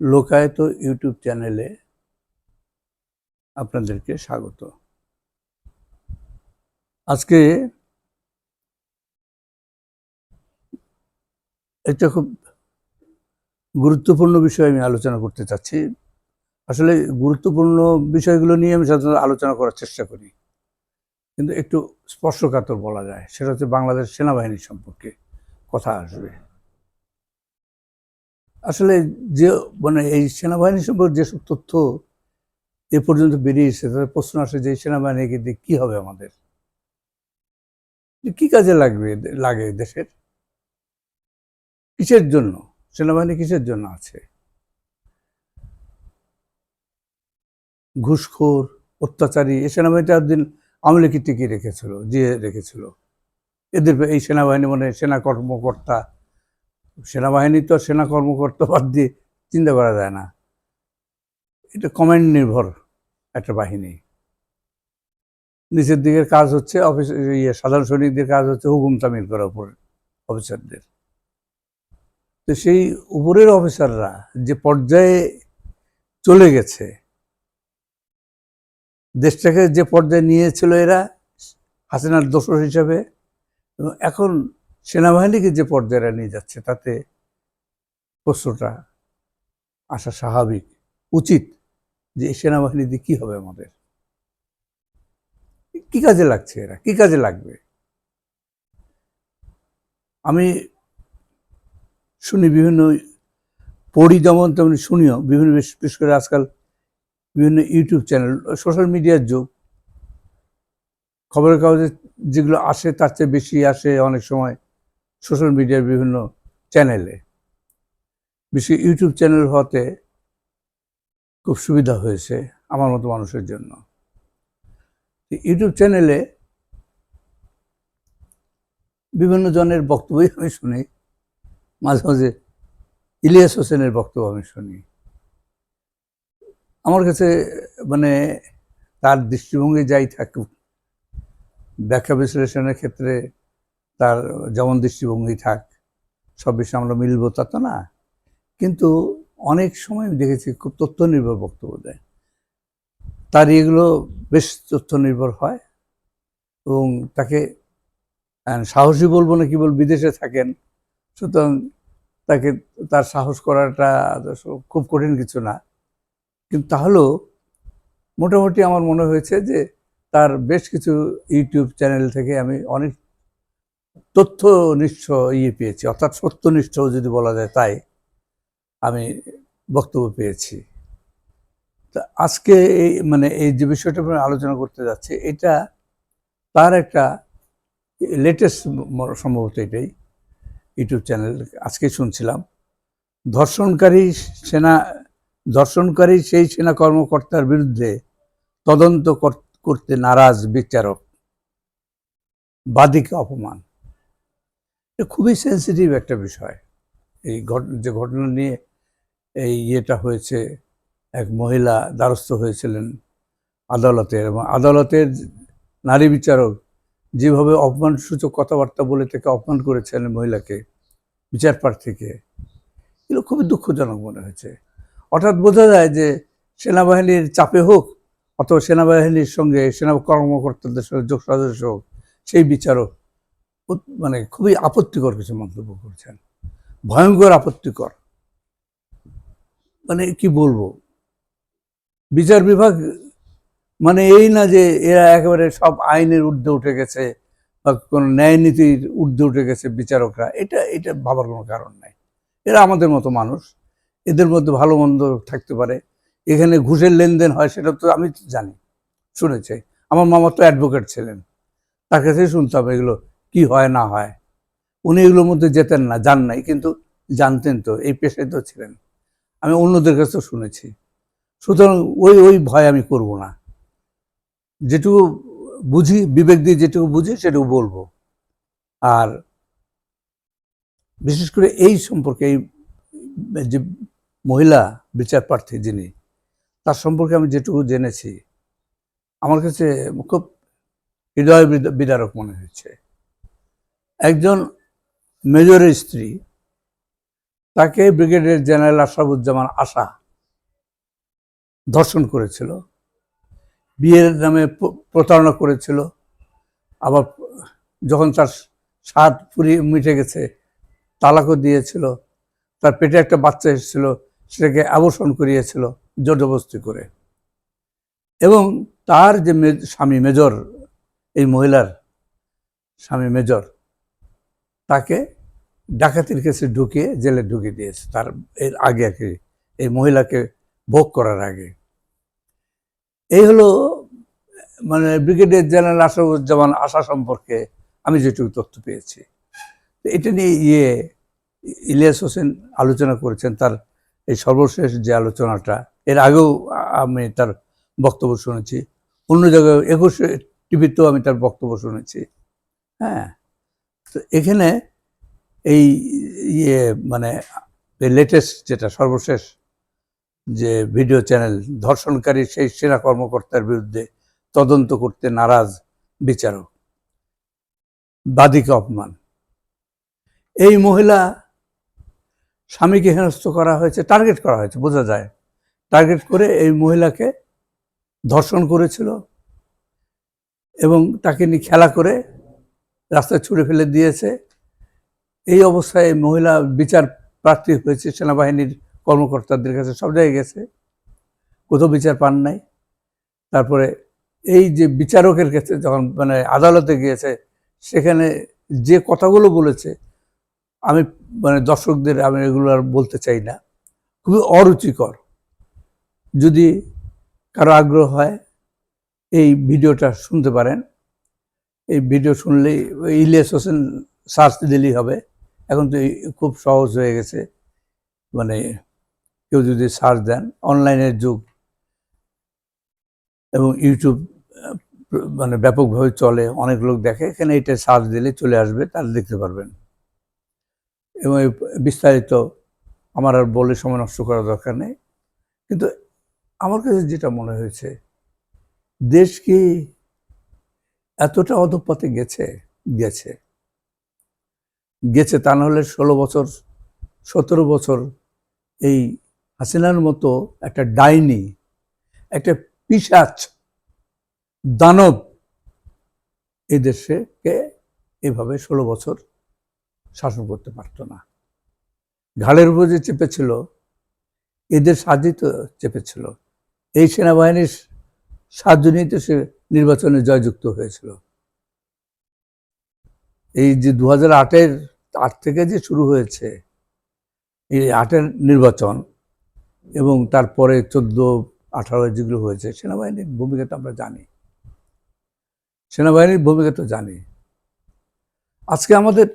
লোকায়ত YouTube চ্যানেলে আপনাদেরকে স্বাগত। আজকে একটা খুব গুরুত্বপূর্ণ বিষয় আমি আলোচনা করতে চাচ্ছি। আসলে গুরুত্বপূর্ণ বিষয়গুলো নিয়ে আমি সাধারণত আলোচনা করার চেষ্টা করি। কিন্তু একটু স্পর্শকাতর বলা যায়, সেটা হচ্ছে বাংলাদেশ সেনাবাহিনী সম্পর্কে কথা আসবে। আসলে যে মানে এই সেনাবাহিনী সম্পর্কে যেসব তথ্য এ পর্যন্ত বেরিয়েছে, তাদের প্রশ্ন আসে যে সেনাবাহিনীকে দিয়ে কি হবে আমাদের? কি কাজে লাগবে লাগে দেশের? কিসের জন্য? সেনাবাহিনী কিসের জন্য আছে? ঘুষখোর, অত্যাচারী, এই সেনাবাহিনীটা একদিন আওয়ামী লীগকে টিকিয়ে রেখেছিল, জিয়ে রেখেছিল। এদের এই সেনাবাহিনী মানে সেনা কর্মকর্তা সেনাবাহিনী তো সেনা কর্মকর্তা বাদ দিয়ে চিন্তা করা যায় না। এটা কমান্ড নির্ভর একটা বাহিনী। নিচের দিকের কাজ হচ্ছে অফিস ইয়ে সাধারণ সৈনিকদের কাজ হচ্ছে হুকুম তামিল করা উপর অফিসারদের তো সেই উপরের অফিসাররা যে পর্যায়ে চলে গেছে, দেশটাকে যে পর্যায়ে নিয়েছিল এরা, হাসিনার দোষর হিসাবে এখন সেনাবাহিনীকে যে পর্যায়ে নিয়ে যাচ্ছে, তাতে প্রশ্নটা আসা স্বাভাবিক, উচিত যে সেনাবাহিনী দিয়ে কী হবে আমাদের? কি কাজে লাগছে এরা? কি কাজে লাগবে? আমি শুনি বিভিন্ন পড়ি যেমন তেমনি শুনিও, বিভিন্ন বিশেষ করে আজকাল বিভিন্ন ইউটিউব চ্যানেল, সোশ্যাল মিডিয়ার যুগ। খবরের কাগজে যেগুলো আসে, তার চেয়ে বেশি আসে অনেক সময় সোশ্যাল মিডিয়ার বিভিন্ন চ্যানেলে বিশেষ ইউটিউব চ্যানেল হতে খুব সুবিধা হয়েছে আমার মতো মানুষের জন্য। ইউটিউব চ্যানেলে বিভিন্ন জনের বক্তব্যই আমি শুনি। মাঝে মাঝে ইলিয়াস হোসেনের বক্তব্য আমি শুনি। আমার কাছে মানে তার দৃষ্টিভঙ্গি যাই থাকুক, ব্যাখ্যা বিশ্লেষণের ক্ষেত্রে তার যেমন দৃষ্টিভঙ্গি থাক, সব বিষয়ে আমরা মিলব তা তো না। কিন্তু অনেক সময় দেখেছি খুব তথ্য নির্ভর বক্তব্য দেয়। তার এগুলো বেশ তথ্য নির্ভর হয় এবং তাকে সাহসী বলব না কি বল বিদেশে থাকেন। সুতরাং তাকে, তার সাহস করাটা খুব কঠিন কিছু না। কিন্তু তাহলেও মোটামুটি আমার মনে হয়েছে যে তার বেশ কিছু ইউটিউব চ্যানেল থেকে আমি অনেক তথ্যনিষ্ঠ ইয়ে পেয়েছি, অর্থাৎ সত্যনিষ্ঠ যদি বলা যায় তাই আমি বক্তব্য পেয়েছি। তা আজকে এই মানে এই যে বিষয়টা আমি আলোচনা করতে যাচ্ছি, এটা তার একটা লেটেস্ট সম্ভবত এটাই, ইউটিউব চ্যানেল আজকে শুনছিলাম। ধর্ষণকারী সেনা, ধর্ষণকারী সেই সেনা কর্মকর্তার বিরুদ্ধে তদন্ত কর- করতে নারাজ বিচারক। বাদীকে অপমান। এটা খুবই সেন্সিটিভ একটা বিষয়। এই ঘট- যে ঘটনা নিয়ে এই ইয়েটা হয়েছে, এক মহিলা দ্বারস্থ হয়েছিলেন আদালতের এবং আদালতের নারী বিচারক যেভাবে অপমানসূচক কথাবার্তা বলে তাকে অপমান করেছেন মহিলাকে, বিচার প্রার্থীকে, এগুলো খুবই দুঃখজনক মনে হয়েছে। অর্থাৎ বোঝা যায় যে সেনাবাহিনীর চাপে হোক অথবা সেনাবাহিনীর সঙ্গে সেনা কর্মকর্তাদের সঙ্গে যোগ সাদস্য হোক, সেই বিচারক মানে খুবই আপত্তিকর কিছু মন্তব্য করছেন। ভয়ঙ্কর আপত্তিকর। মানে কি বলব? বিচার বিভাগ মানে এই না যে এরা একেবারে সব আইনের ঊর্ধ্বে উঠে গেছে বা কোনো ন্যায় নীতির ঊর্ধ্বে উঠে গেছে বিচারকরা, এটা এটা ভাবার কোনো কারণ নাই। এরা আমাদের মতো মানুষ। এদের মধ্যে ভালো মন্দ থাকতে পারে। এখানে ঘুষের লেনদেন হয়, সেটা তো আমি জানি, শুনেছি। আমার মামা তো অ্যাডভোকেট ছিলেন। তার কাছেই হবে এগুলো কি হয় না হয়। উনি এগুলোর মধ্যে যেতেন না, যান নাই, কিন্তু জানতেন তো, এই পেশায় তো ছিলেন। আমি অন্যদের কাছেও শুনেছি। সুতরাং ওই ওই ভয় আমি করব না। যেটুকু বুঝি, বিবেক দিয়ে যেটুকু বুঝি, সেটুকু বলব। আর বিশেষ করে এই সম্পর্কে, এই যে মহিলা বিচার প্রার্থী যিনি, তার সম্পর্কে আমি যেটুকু জেনেছি, আমার কাছে খুব হৃদয় বিদ- বিদারক মনে হয়েছে। একজন মেজরের স্ত্রী, তাকে ব্রিগেডিয়ার জেনারেল আশরাফুজ্জামান আশা ধর্ষণ করেছিল, বিয়ের নামে প্র- প্রতারণা করেছিল, আবার যখন তার স্বাদ পুরিয়ে মিটে গেছে, তালাকও দিয়েছিল, তার পেটে একটা বাচ্চা এসেছিল, সেটাকে আবর্ষণ করিয়েছিল জবরদস্তি করে। এবং তার যে স্বামী মেজর, এই মহিলার স্বামী মেজর তাকে ডাকাতির কেসে ঢুকিয়ে জেলে ঢুকিয়ে দিয়েছে তার এর আগে কি, এই মহিলাকে ভোগ করার আগে। এই হলো মানে ব্রিগেডিয়ার জেনারেল আশরাফুজ্জামান আশা সম্পর্কে আমি যেটুকু তথ্য পেয়েছি। এটা নিয়ে ইয়ে ইলিয়াস হোসেন আলোচনা করেছেন, তার এই সর্বশেষ যে আলোচনাটা, এর আগেও আমি তার বক্তব্য শুনেছি। অন্য জায়গায় একুশে টিভিতেও আমি তার বক্তব্য শুনেছি। হ্যাঁ। তো এখানে এই ইয়ে মানে লেটেস্ট যেটা সর্বশেষ যে ভিডিও চ্যানেল ধর্ষণকারী সেই সেনা কর্মকর্তার বিরুদ্ধে তদন্ত করতে নারাজ বিচারক। বাদিকে অপমান। এই মহিলা স্বামীকে হেনস্থ করা হয়েছে টার্গেট করা হয়েছে, বোঝা যায়। টার্গেট করে এই মহিলাকে ধর্ষণ করেছিল এবং তাকে নিয়ে খেলা করে রাস্তায় ছুড়ে ফেলে দিয়েছে। এই অবস্থায় মহিলা বিচার প্রার্থী হয়েছে, সেনাবাহিনীর কর্মকর্তাদের কাছে সব জায়গায় গেছে। কোথাও বিচার পান নাই। তারপরে এই যে বিচারকের কাছে যখন মানে আদালতে গিয়েছে, সেখানে যে কথাগুলো বলেছে, আমি মানে দর্শকদের আমি এগুলো আর বলতে চাই না। খুবই অরুচিকর। যদি কারও আগ্রহ হয়, এই ভিডিওটা শুনতে পারেন। এই ভিডিও শুনলেই ইলিয়াস হোসেন সার্চ দিলেই হবে। এখন তো খুব সহজ হয়ে গেছে। মানে কেউ যদি সার্চ দেন অনলাইনের যুগ। এবং ইউটিউব মানে ব্যাপকভাবে চলে। অনেক লোক দেখে, এখানে এটা সার্চ দিলে চলে আসবে, তাহলে দেখতে পারবেন। এবং বিস্তারিত আমার আর বলে সময় নষ্ট করার দরকার নেই। কিন্তু আমার কাছে যেটা মনে হয়েছে, দেশ কি এতটা অধপথে গেছে গেছে। গেছে তা নাহলে ষোলো বছর, সতেরো বছর এই হাসিনার মতো একটা ডাইনি, একটা পিসাচ দানব এই দেশকে এভাবে ষোলো বছর শাসন করতে পারতো না। ঘাড়ের উপর যে চেপেছিল এদের সাহায্যই তো চেপেছিল। এই সেনাবাহিনীর সাহায্য নিয়ে তো সে নির্বাচনে জয়যুক্ত হয়েছিল। এই যে দু হাজার আটের আট থেকে যে শুরু হয়েছে, এই আটের নির্বাচন এবং তারপরে চোদ্দ আঠারো যেগুলো হয়েছে, সেনাবাহিনীর ভূমিকা তো আমরা জানি। সেনাবাহিনীর ভূমিকা তো জানি। আজকে আমাদের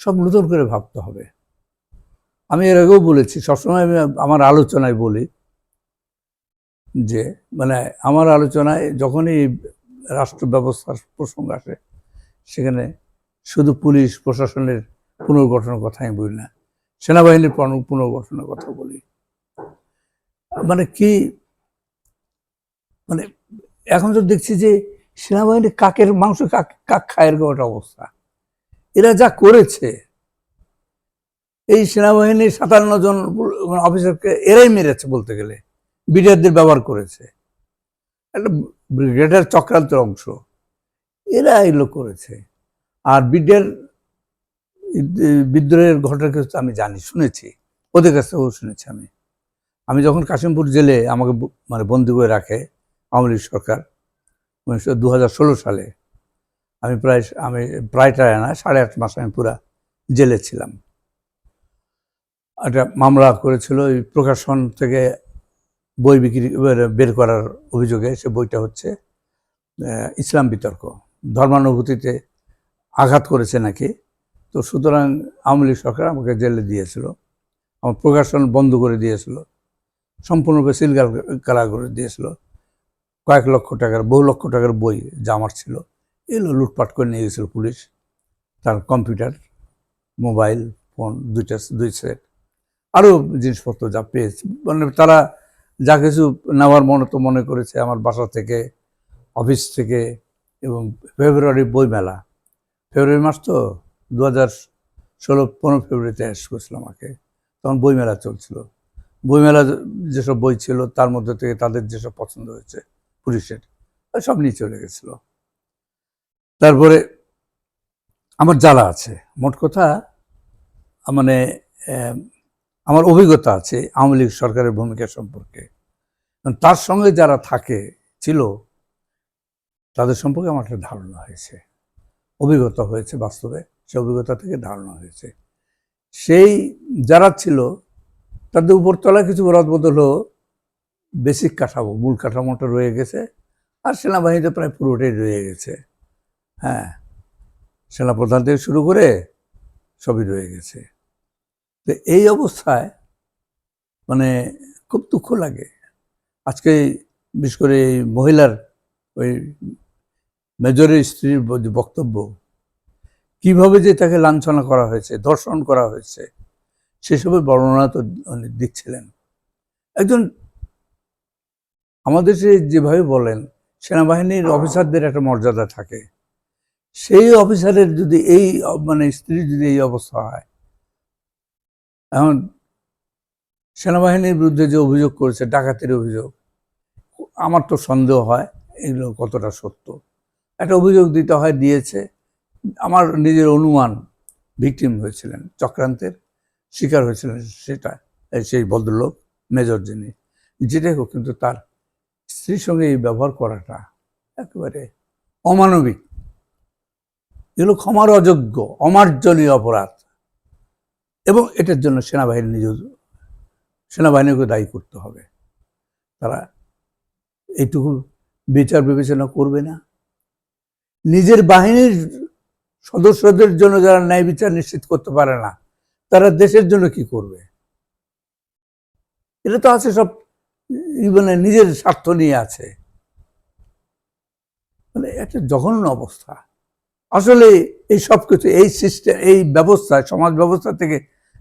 সব নতুন করে ভাবতে হবে। আমি এর আগেও বলেছি, সবসময় আমি আমার আলোচনায় বলি যে মানে আমার আলোচনায় যখনই রাষ্ট্র ব্যবস্থার প্রসঙ্গ আসে, সেখানে শুধু পুলিশ প্রশাসনের পুনর্গঠনের কথা আমি বলি না, সেনাবাহিনীর পুনর্গঠনের কথা বলি। মানে কি মানে এখন তো দেখছি যে সেনাবাহিনী কাকের মাংস কাক কাক খায় এরকম একটা অবস্থা। এরা যা করেছে, এই সেনাবাহিনীর সাতান্ন জন অফিসারকে এরাই মেরেছে বলতে গেলে। ব্রিগেডদের ব্যবহার করেছে। একটা ব্রিগেডের চক্রান্তের অংশ। এরা এগুলো করেছে। আর ব্রিগেড বিদ্রোহের ঘটনা কিছু আমি জানি, শুনেছি। ওদের কাছ থেকেও শুনেছি আমি। আমি যখন কাশিমপুর জেলে আমাকে মানে বন্দি করে রাখে আওয়ামী লীগ সরকার, উনিশশো দু হাজার ষোলো সালে, আমি প্রায় আমি প্রায়টা না, সাড়ে আট মাস আমি পুরা জেলে ছিলাম। একটা মামলা করেছিল ওই প্রকাশন থেকে বই বিক্রি বের- করার অভিযোগে সে বইটা হচ্ছে ইসলাম বিতর্ক। ধর্মানুভূতিতে আঘাত করেছে নাকি? তো সুতরাং আওয়ামী লীগ সরকার আমাকে জেলে দিয়েছিল, আমার প্রকাশন বন্ধ করে দিয়েছিল, সম্পূর্ণরূপে সিলগাল কালা করে দিয়েছিল। কয়েক লক্ষ টাকার, বহু লক্ষ টাকার বই জামার ছিল। এগুলো লুটপাট করে নিয়ে গেছিল পুলিশ, তার কম্পিউটার, মোবাইল, ফোন, দুইটা, দুই সেট। আরও জিনিসপত্র যা পেয়েছে মানে তারা যা কিছু নেওয়ার মনে তো মনে করেছে আমার বাসা থেকে, অফিস থেকে এবং ফেব্রুয়ারি বই মেলা ফেব্রুয়ারি মাস তো দু হাজার ষোলো, পনেরো ফেব্রুয়ারিতে অ্যারেস্ট করেছিল আমাকে। তখন বইমেলা চলছিল। বইমেলা যেসব বই ছিল তার মধ্যে থেকে তাদের যেসব পছন্দ হয়েছে, পুলিশের সব নিয়ে চলে গেছিল। তারপরে আমার জ্বালা আছে। মোট কথা মানে আমার অভিজ্ঞতা আছে, আওয়ামী লীগ সরকারের ভূমিকা সম্পর্কে। তার সঙ্গে যারা থাকে, ছিল, তাদের সম্পর্কে আমার একটা ধারণা হয়েছে। অভিজ্ঞতা হয়েছে বাস্তবে, সে অভিজ্ঞতা থেকে ধারণা হয়েছে। সেই যারা ছিল, তাদের উপরতলা কিছু রদবদল হলো বেসিক কাঠামো, মূল কাঠামোটা রয়ে গেছে, আর সেনাবাহিনীতে প্রায় পুরোটাই রয়ে গেছে। হ্যাঁ সেনাপ্রধান থেকে শুরু করে সবই রয়ে গেছে। তো এই অবস্থায় মানে খুব দুঃখ লাগে। আজকে বিশেষ করে এই মহিলার ওই মেজরের স্ত্রীর বক্তব্য, কীভাবে যে তাকে লাঞ্ছনা করা হয়েছে, ধর্ষণ করা হয়েছে, সেসবের বর্ণনা তো দিচ্ছিলেন। একজন আমাদের দেশে যেভাবে বলেন, সেনাবাহিনীর অফিসারদের একটা মর্যাদা থাকে। সেই অফিসারের যদি এই মানে স্ত্রীর যদি এই অবস্থা হয় এখন সেনাবাহিনীর বিরুদ্ধে যে অভিযোগ করেছে, ডাকাতির অভিযোগ, আমার তো সন্দেহ হয় এগুলো কতটা সত্য। একটা অভিযোগ দিতে হয়, দিয়েছে। আমার নিজের অনুমান ভিকটিম হয়েছিলেন, চক্রান্তের শিকার হয়েছিলেন সেটা সেই ভদ্রলোক, মেজর যিনি। যেটাই হোক, কিন্তু তার স্ত্রীর সঙ্গে এই ব্যবহার করাটা একেবারে অমানবিক। এগুলো ক্ষমার অযোগ্য, অমার্জনীয় অপরাধ। এবং এটার জন্য সেনাবাহিনী নিজ সেনাবাহিনীকে দায়ী করতে হবে। তারা এইটুকু বিচার বিবেচনা করবে না। নিজের বাহিনীর সদস্যদের জন্য যারা ন্যায় বিচার নিশ্চিত করতে পারে না, তারা দেশের জন্য কি করবে? এটা তো আছে সব মানে নিজের স্বার্থ নিয়ে আছে। মানে একটা জঘন্য অবস্থা। আসলে এই সব কিছু, এই সিস্টেম এই ব্যবস্থা, সমাজ ব্যবস্থা থেকে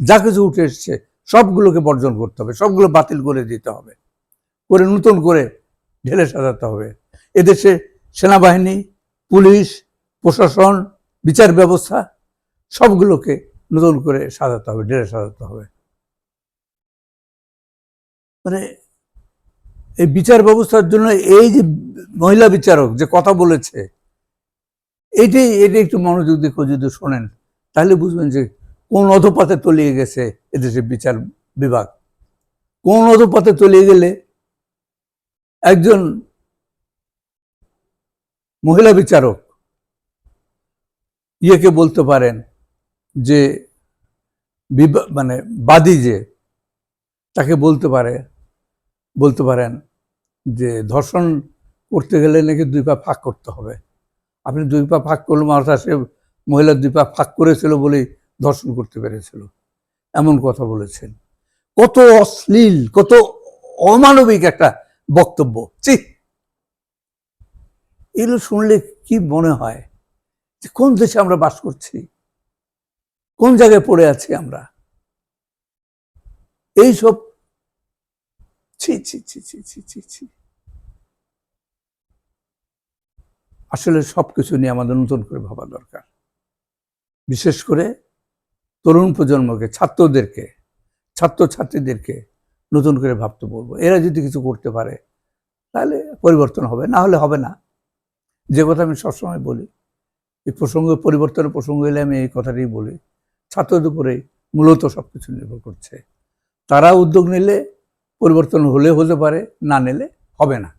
যা কিছু উঠে এসছে, সবগুলোকে বর্জন করতে হবে, সবগুলো বাতিল করে দিতে হবে। করে নতুন করে ঢেলে সাজাতে হবে। এদেশে সেনাবাহিনী, পুলিশ, প্রশাসন, বিচার ব্যবস্থা, সবগুলোকে নতুন করে সাজাতে হবে, ঢেলে সাজাতে হবে। মানে এই বিচার ব্যবস্থার জন্য এই যে মহিলা বিচারক যে কথা বলেছে এইটাই এটা একটু মনোযোগ দিয়ে যদি শোনেন, তাহলে বুঝবেন যে কোন অধপাতে তলিয়ে গেছে এদেশের বিচার বিভাগ। কোন অধপাতে তলিয়ে গেলে একজন মহিলা বিচারক ইয়েকে বলতে পারেন যে মানে বাদী যে, তাকে বলতে পারে, বলতে পারেন যে ধর্ষণ করতে গেলে নাকি দুই পা ফাঁক করতে হবে। আপনি দুই পা ফাঁক করলে মাথা সে মহিলা দুই পা ফাঁক করেছিল বলেই ধর্ষণ করতে পেরেছিল। এমন কথা বলেছেন। কত অশ্লীল, কত অমানবিক একটা বক্তব্য। চি এগুলো শুনলে কি মনে হয় যে কোন দেশে আমরা বাস করছি? কোন জায়গায় পড়ে আছি আমরা? এইসব ছি ছি ছি ছি ছি ছি ছি। আসলে সব কিছু নিয়ে আমাদের নতুন করে ভাবা দরকার। বিশেষ করে তরুণ প্রজন্মকে, ছাত্রদেরকে, ছাত্রছাত্রীদেরকে নতুন করে ভাবতে বলব। এরা যদি কিছু করতে পারে, তাহলে পরিবর্তন হবে, না হলে হবে না। যে কথা আমি সবসময় বলি, এই প্রসঙ্গ পরিবর্তনের প্রসঙ্গ এলে আমি এই কথাটাই বলি, ছাত্রদের উপরে মূলত সব কিছু নির্ভর করছে। তারা উদ্যোগ নিলে পরিবর্তন হলে হতে পারে, না নিলে হবে না।